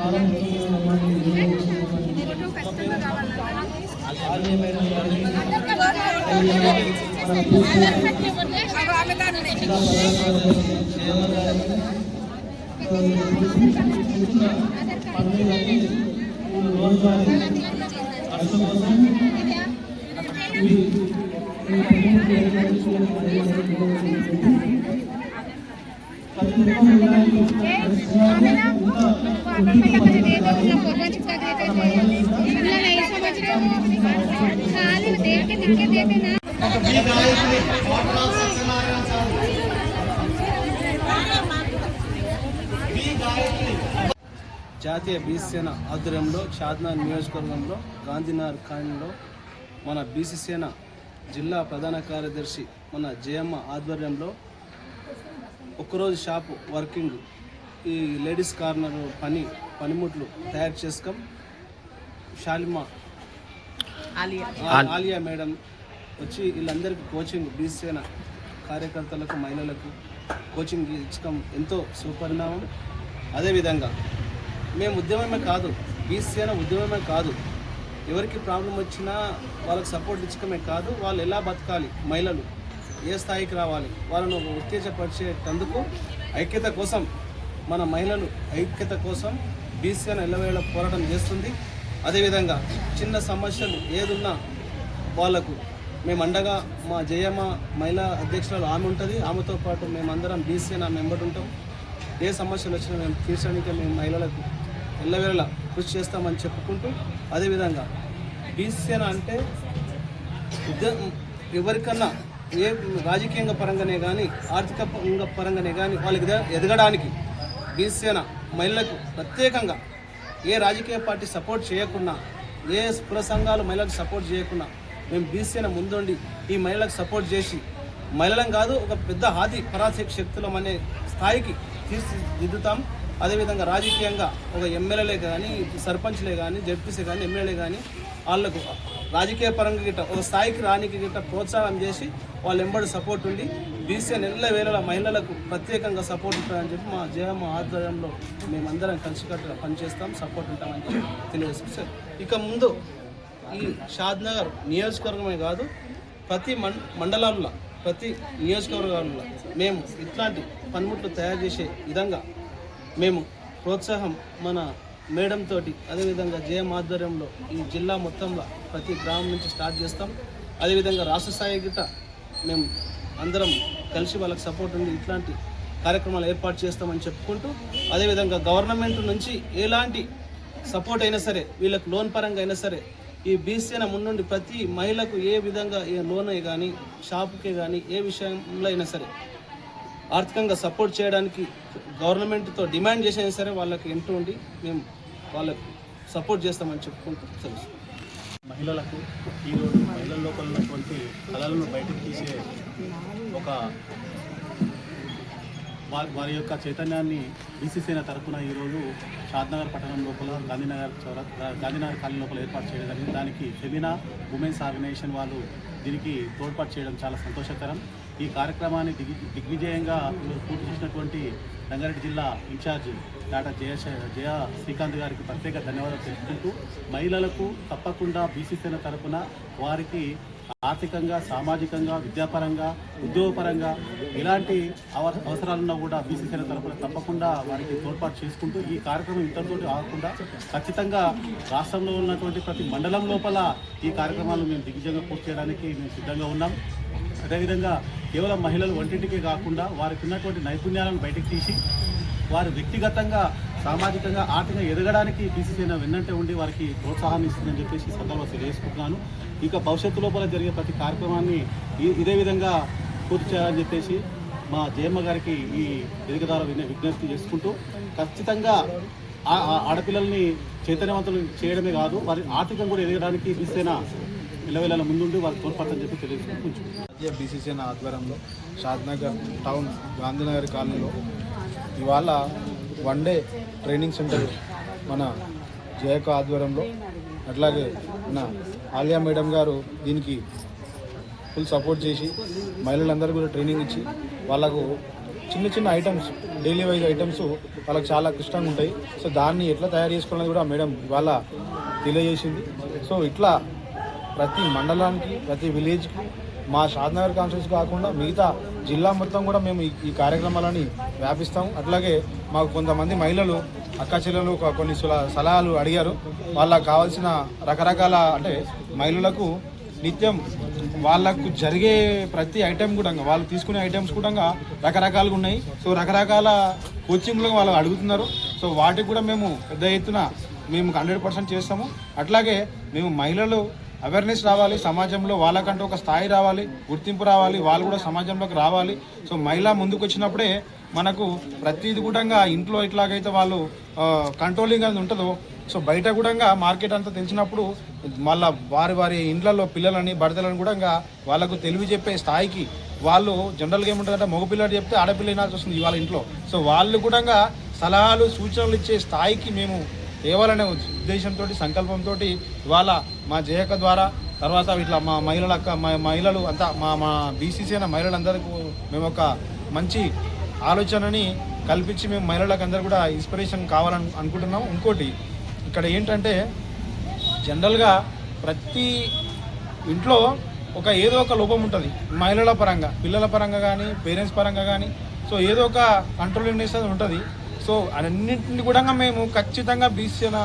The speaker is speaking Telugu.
కాలం ఆర్మీ జాతీయ బీసీసేన ఆధ్వర్యంలో షాద్నార్ నియోజకవర్గంలో గాంధీనగర్ కాలనీలో మన బీసీసేన జిల్లా ప్రధాన కార్యదర్శి మన జయమ్మ ఆధ్వర్యంలో ఒక్కరోజు షాప్ వర్కింగ్ ఈ లేడీస్ కార్నర్ పని పనిముట్లు తయారు చేసుకోం. షాలిమా ఆలియా. మేడం వచ్చి వీళ్ళందరికీ కోచింగ్ బీసీసేన కార్యకర్తలకు మహిళలకు కోచింగ్ ఇచ్చడం ఎంతో సుపరిణామం. అదేవిధంగా మేము ఉద్యమమే కాదు బీసీసేన ఉద్యమమే కాదు. ఎవరికి ప్రాబ్లం వచ్చినా వాళ్ళకి సపోర్ట్ ఇచ్చడమే కాదు వాళ్ళు ఎలా బతకాలి? మహిళలు ఏ స్థాయికి రావాలి? వాళ్ళను ఉత్తేజపరిచేటందుకు ఐక్యత కోసం మన మహిళలు ఐక్యత కోసం బీసీఎన్ ఎల్లవేళ పోరాటం చేస్తుంది. అదేవిధంగా చిన్న సమస్యలు ఏదున్నా వాళ్ళకు మేము అండగా మా జయమ్మ మహిళా అధ్యక్షురాలు ఆమె ఉంటుంది. ఆమెతో పాటు మేమందరం బీసీఎన్ ఆమె మెంబర్ ఉంటాం. ఏ సమస్యలు వచ్చినా మేము తీర్చడానికి మేము మహిళలకు ఎల్లవేళ కృషి చేస్తామని చెప్పుకుంటూ అదేవిధంగా బీసీఎన్ అంటే ఎవరికన్నా ఏ రాజకీయంగా పరంగానే కానీ ఆర్థిక పరంగానే కానీ వాళ్ళకి ఎదగడానికి బీసీన మహిళలకు ప్రత్యేకంగా ఏ రాజకీయ పార్టీ సపోర్ట్ చేయకున్నా ఏ కుల సంఘాలు మహిళలకు సపోర్ట్ చేయకున్నా మేము బీసీన ముందుండి ఈ మహిళలకు సపోర్ట్ చేసి మహిళలం కాదు ఒక పెద్ద హాది పరాశక్తి శక్తులం అనే స్థాయికి తీర్చిదిద్దుతాం. అదేవిధంగా రాజకీయంగా ఒక ఎమ్మెల్యేలే కానీ సర్పంచ్లే కానీ జడ్పీసీ కానీ ఎమ్మెల్యే కానీ వాళ్ళకు రాజకీయ పరంగా గిట్ట ఒక స్థాయికి రానికి గిట్ట ప్రోత్సాహం చేసి వాళ్ళ ఎంబడి సపోర్ట్ ఉండి బీసీ నెల వేల మహిళలకు ప్రత్యేకంగా సపోర్ట్ ఉంటుందని చెప్పి మా జయమ్మ ఆధ్వర్యంలో మేమందరం కలిసికట్టుగా పనిచేస్తాం సపోర్ట్ ఉంటామని చెప్పి తెలియజేస్తాం సార్ ఇక ముందు ఈ షాద్నగర్ నియోజకవర్గమే కాదు ప్రతి మండలాల్లో ప్రతి నియోజకవర్గాల్లో మేము ఇట్లాంటి పనిముట్లు తయారు చేసే విధంగా మేము ప్రోత్సాహం మన మేడం తోటి అదేవిధంగా జేఎం ఆధ్వర్యంలో ఈ జిల్లా మొత్తంలో ప్రతి గ్రామం నుంచి స్టార్ట్ చేస్తాం. అదేవిధంగా రాష్ట్ర స్థాయి గిట మేము అందరం కలిసి వాళ్ళకి సపోర్ట్ ఉండి ఇట్లాంటి కార్యక్రమాలు ఏర్పాటు చేస్తామని చెప్పుకుంటూ అదేవిధంగా గవర్నమెంట్ నుంచి ఎలాంటి సపోర్ట్ అయినా సరే వీళ్ళకి లోన్ పరంగా అయినా సరే ఈ బీసీన ముందుండి ప్రతి మహిళకు ఏ విధంగా ఏ లోన్ కానీ షాపుకే కానీ ఏ విషయంలో అయినా సరే ఆర్థికంగా సపోర్ట్ చేయడానికి గవర్నమెంట్తో డిమాండ్ చేసైనా సరే వాళ్ళకి ఎంటూ ఉండి మేము వాళ్ళకు సపోర్ట్ చేస్తామని చెప్పుకుంటూ తెలుసు మహిళలకు ఈరోజు మహిళల లోపల ఉన్నటువంటి కళలను బయటకు తీసే ఒక వారి వారి యొక్క చైతన్యాన్ని బీసీసీన తరఫున ఈరోజు షాద్నగర్ పట్టణం లోపల గాంధీనగర్ చౌర గాంధీనగర్ కాలనీ లోపల ఏర్పాటు చేయడం జరిగింది. దానికి ఫెమినా ఉమెన్స్ ఆర్గనైజేషన్ వాళ్ళు దీనికి తోడ్పాటు చేయడం చాలా సంతోషకరం. ఈ కార్యక్రమాన్ని దిగ్ దిగ్విజయంగా పూర్తి చేసినటువంటి రంగారెడ్డి జిల్లా ఇన్ఛార్జ్ డాక్టర్ జయ జయ శ్రీకాంత్ గారికి ప్రత్యేక ధన్యవాదాలు తెలుపుకుంటూ మహిళలకు తప్పకుండా బీసీ సేన తరపున వారికి ఆర్థికంగా సామాజికంగా విద్యాపరంగా ఉద్యోగపరంగా ఎలాంటి అవ అవసరాలున్నా కూడా బీసీ సేన తరపున తప్పకుండా వారికి తోడ్పాటు చేసుకుంటూ ఈ కార్యక్రమం ఇంతటితో ఆగకుండా ఖచ్చితంగా రాష్ట్రంలో ఉన్నటువంటి ప్రతి మండలం లోపల ఈ కార్యక్రమాలు మేము దిగ్విజయంగా పూర్తి చేయడానికి మేము సిద్ధంగా ఉన్నాం. అదేవిధంగా కేవలం మహిళలు వంటింటికే కాకుండా వారికి ఉన్నటువంటి నైపుణ్యాలను బయటకు తీసి వారు వ్యక్తిగతంగా సామాజికంగా ఆర్థికంగా ఎదగడానికి బీసీసీన వెన్నంటే ఉండి వారికి ప్రోత్సాహాన్ని ఇస్తుందని చెప్పేసి సందర్భంలో తెలియజేసుకుంటున్నాను. ఇక భవిష్యత్తు లోపల జరిగే ప్రతి కార్యక్రమాన్ని ఇదే విధంగా పూర్తి చేయాలని చెప్పేసి మా జయమ్మ గారికి ఈ వేదిక ద్వారా విజ్ఞప్తి చేసుకుంటూ ఖచ్చితంగా ఆ- ఆ ఆడపిల్లల్ని చైతన్యవంతులు చేయడమే కాదు వారి ఆర్థికం కూడా ఎదగడానికి బీసీన ఇళ్ళవేళ ముందుండి వాళ్ళు తోడ్పడతారని చెప్పి తెలియజేసుకుంటూ ఉంచుకుంటున్నాను. బీసీసీఎన్ ఆధ్వర్యంలో షాద్నగర్ టౌన్ గాంధీనగర్ కాలనీలో ఇవాళ వన్ డే ట్రైనింగ్ సెంటర్ మన జయక ఆధ్వర్యంలో అట్లాగే మన ఆలియా మేడం గారు దీనికి ఫుల్ సపోర్ట్ చేసి మహిళలందరూ కూడా ట్రైనింగ్ ఇచ్చి వాళ్ళకు చిన్న చిన్న ఐటమ్స్ డైలీ వైజ్ ఐటమ్స్ వాళ్ళకి చాలా కష్టంగా ఉంటాయి సో దాన్ని ఎట్లా తయారు చేసుకోవాలని కూడా మేడం ఇవాళ తెలియజేసింది సో ఇట్లా ప్రతి మండలానికి ప్రతి విలేజ్కి మా షాద్నగర్ కాన్ఫరెన్స్ కాకుండా మిగతా జిల్లా మొత్తం కూడా మేము ఈ- కార్యక్రమాలని వ్యాపిస్తాం. అట్లాగే మాకు కొంతమంది మహిళలు అక్క చెల్లెలు కొన్ని సలహాలు అడిగారు. వాళ్ళకు కావాల్సిన రకరకాల అంటే మహిళలకు నిత్యం వాళ్ళకు జరిగే ప్రతి ఐటెం కూడా వాళ్ళు తీసుకునే ఐటమ్స్ కూడా రకరకాలుగా ఉన్నాయి. సో రకరకాల కోచింగ్లో వాళ్ళు అడుగుతున్నారు. సో వాటికి కూడా మేము పెద్ద ఎత్తున మేము హండ్రెడ్ పర్సెంట్ చేస్తాము. అట్లాగే మేము మహిళలు అవేర్నెస్ రావాలి సమాజంలో వాళ్ళకంటూ ఒక స్థాయి రావాలి గుర్తింపు రావాలి వాళ్ళు కూడా సమాజంలోకి రావాలి. సో మహిళ ముందుకు వచ్చినప్పుడే మనకు ప్రతిది కూడా ఇంట్లో ఎట్లాగైతే వాళ్ళు కంట్రోలింగ్ అనేది ఉంటుందో సో బయట కూడా మార్కెట్ అంతా తెలిసినప్పుడు మళ్ళా వారి వారి ఇండ్లలో పిల్లలని భర్తలను కూడా వాళ్ళకు తెలివి చెప్పే స్థాయికి వాళ్ళు జనరల్గా ఏముంటుందంటే మగపిల్లలు చెప్తే ఆడపిల్ల వినాల్సి వస్తుంది వాళ్ళ ఇంట్లో. సో వాళ్ళు కూడా సలహాలు సూచనలు ఇచ్చే స్థాయికి మేము తేవాలనే ఉద్దేశంతో సంకల్పంతో ఇవాళ మా జయక ద్వారా తర్వాత ఇట్లా మా మహిళల మా మహిళలు అంతా మా మా బీసీసీ అయిన మహిళలందరికీ మేము ఒక మంచి ఆలోచనని కల్పించి మేము మహిళలకు అందరూ కూడా ఇన్స్పిరేషన్ కావాలని అనుకుంటున్నాం ఇంకోటి ఇక్కడ ఏంటంటే జనరల్గా ప్రతి ఇంట్లో ఒక ఏదో ఒక లోపం ఉంటుంది మహిళల పరంగా పిల్లల పరంగా కానీ పేరెంట్స్ పరంగా కానీ. సో ఏదో ఒక కంట్రోల్ అది ఉంటుంది. సో అన్నింటిని కూడా మేము ఖచ్చితంగా బీసీల